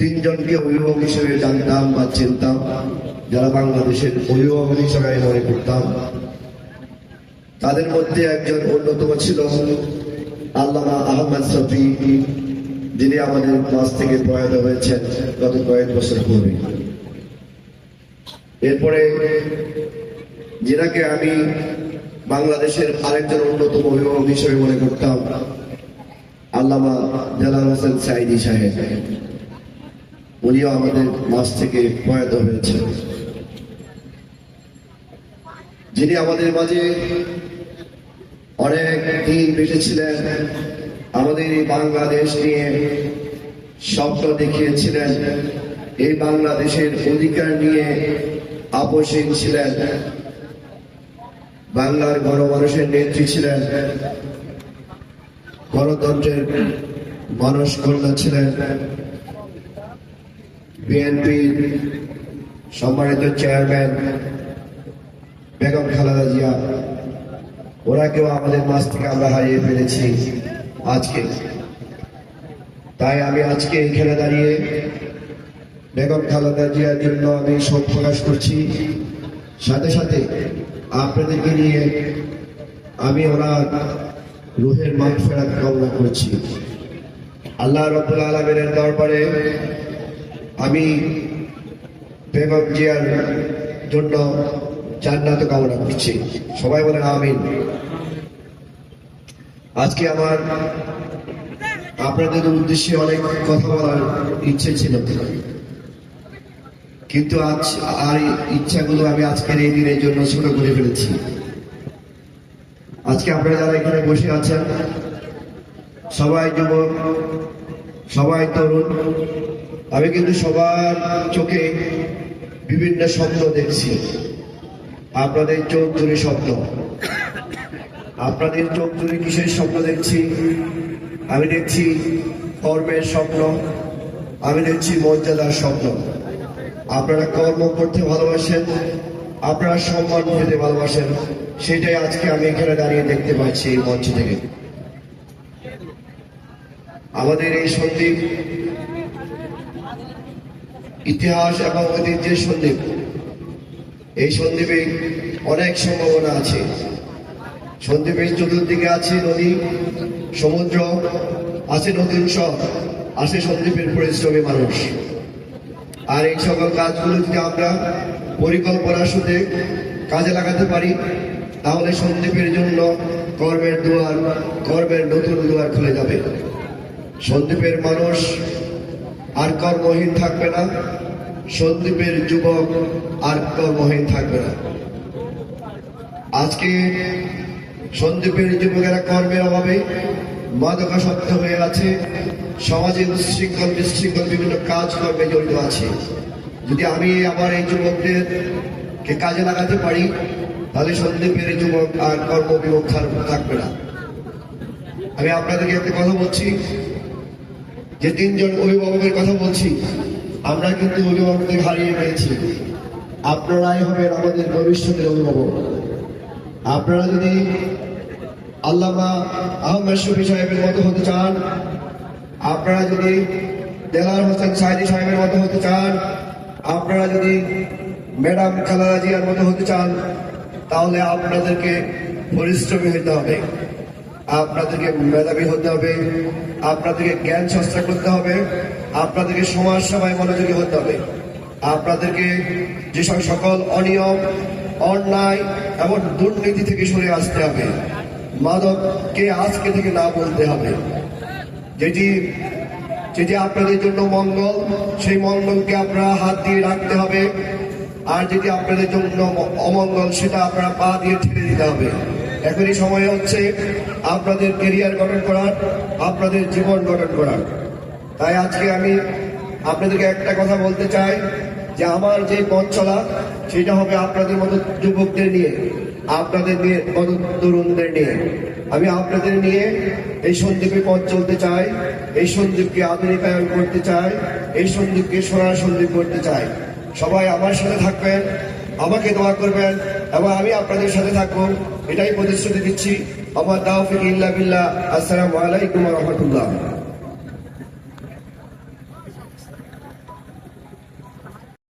তিনজনকে অভিভাবক হিসেবে জানতাম বা চিনতাম যারা বাংলাদেশের অভিভাবক হিসেবে আমি মনে করতাম, তাদের মধ্যে একজন অন্যতম ছিল আল্লামা আহমদ শফি যিনি আমাদের মাছ থেকে প্রয়াত হয়েছেন গত কয়েক বছর পূর্বে। এরপরে যেটাকে আমি বাংলাদেশের আরেকজন অন্যতম অভিভাবক হিসেবে মনে করতাম, আল্লামা জালাল হোসেন সাইদি সাহেব। উনিও আমাদের মাছ থেকে প্রয়াত হয়েছেন যিনি আমাদের মাঝে অনেক দিন বেঁচেছিলেন, আমাদের এই বাংলাদেশ নিয়ে স্বপ্ন দেখিয়েছিলেন, এই বাংলাদেশের অধিকার নিয়ে আপসীন ছিলেন, বাংলার গণমানুষের নেত্রী ছিলেন, গণতন্ত্রের মানুষ কন্যা ছিলেন। বিএনপির সম্মানিত চেয়ারম্যান বেগম খালেদা জিয়া ওনাকেও আমাদের মাছ থেকে আমরা হারিয়ে ফেলেছি আজকে। তাই আমি আজকে এখানে দাঁড়িয়ে বেগম খালেদা জিয়ার জন্য আমি শোক প্রকাশ করছি। সাথে সাথে আপনাদেরকে নিয়ে আমি ওনার রুহের মান ফেরাত কামনা করছি। আল্লাহ রব্বুল আলমের দরবারে আমি বেগম জিয়ার জন্য জান্নাত কামনা করছি। সবাই বলেন আমিন। আজকে আমার আপনাদের উদ্দেশ্যে অনেক কথা বলার ইচ্ছে ছিল। কিন্তু আজ আর ইচ্ছাগুলো আমি আজকের এই দিনের জন্য ছোট করে ফেলেছি। আজকে আপনারা যারা এখানে বসে আছেন, সবাই যুবক, সবাই তরুণ আমি কিন্তু সবার চোখে বিভিন্ন স্বপ্ন দেখছি। আপনাদের চোখ জুড়ে স্বপ্ন। আপনাদের চোখ জুড়ে কিসের স্বপ্ন দেখছি? আমি দেখছি কর্মের স্বপ্ন। আমি দেখছি মর্যাদার স্বপ্ন। আপনারা কর্ম করতে ভালোবাসেন, আপনারা সম্মান পেতে ভালোবাসেন। সেটাই আজকে আমি এখানে দাঁড়িয়ে দেখতে পাচ্ছি এই মঞ্চ থেকে। আমাদের এই সন্দীপ ইতিহাস এবং ঐতিহ্যের সন্দীপ এই সন্দীপে অনেক সম্ভাবনা আছে। সন্দীপের চতুর্দিকে আছে নদী, সমুদ্র, আছে নতুন সব আছে সন্দীপের পরিশ্রমী মানুষ। আর এই সকল কাজগুলো যদি আমরা পরিকল্পনার সাথে কাজে লাগাতে পারি, তাহলে সন্দীপের জন্য কর্মের দুয়ার কর্মের নতুন দুয়ার খুলে যাবে। সন্দীপের মানুষ আর কর্মহীন থাকবে না। সন্দীপের যুবক আর কর্মহীন থাকবে না। আজকে সন্দীপের যুবকেরা কর্মের অভাবে মাদকাসক্ত হয়ে আছে। সমাজে উচ্ছৃঙ্খল, বিশৃঙ্খল বিভিন্ন কাজকর্মে জড়িত আছে। যদি আমি আমার এই যুবকদের কে কাজে লাগাতে পারি, তাহলে সন্দীপের যুবক আর কর্মবিমুখ থাকবে না। আমি আপনাদেরকে একটা কথা বলছি। যে তিনজন অভিভাবকের কথা বলছি, আমরা কিন্তু অভিভাবকদের হারিয়ে পেয়েছি আপনারাই হবেন আমাদের ভবিষ্যতের অভিভাবক। আপনারা যদি আল্লামা আহমেদ শফি সাহেবের মতো হতে চান, আপনারা যদি দেলার হোসেন সাইদি সাহেবের মতো হতে চান, আপনারা যদি ম্যাডাম খালাদা জিয়ার মতো হতে চান, তাহলে আপনাদেরকে পরিশ্রমী হতে হবে। আপনাদেরকে মেধাবী হতে হবে, আপনাদেরকে জ্ঞান চর্চা করতে হবে, আপনাদেরকে সমাজ সেবায় মনোযোগী হতে হবে। আপনাদেরকে যেসব সকল অনিয়ম, অন্যায় এবং দুর্নীতি থেকে সরে আসতে হবে। মাদককে আজকে থেকে না বলতে হবে। যেটি যেটি আপনাদের জন্য মঙ্গল, সেই মঙ্গলকে আপনারা হাত দিয়ে রাখতে হবে। আর যেটি আপনাদের জন্য অমঙ্গল, সেটা আপনারা পা দিয়ে ঠেলে দিতে হবে। এখনই সময় হচ্ছে আপনাদের কেরিয়ার গঠন করার, আপনাদের জীবন গঠন করার। তাই আজকে আমি আপনাদেরকে একটা কথা বলতে চাই, যে আমার যে পথ চলা, সেটা হবে আপনাদের মতো যুবকদের নিয়ে, আপনাদের নিয়ে, মতো তরুণদের নিয়ে। আমি আপনাদের নিয়ে এই সন্দীপে পথ চলতে চাই, এই সন্দীপকে আধুনিকায়ন করতে চাই, এই সন্দীপকে সোনার সন্দীপ করতে চাই। সবাই আমার সাথে থাকবেন, আমাকে দোয়া করবেন এবং আমি আপনাদের সাথে থাকব। এটাই প্রতিশ্রুতি দিচ্ছি। আমার দাওফিক ইল্লা বিল্লাহ। আসসালামু আলাইকুম রহমতুল্লাহ।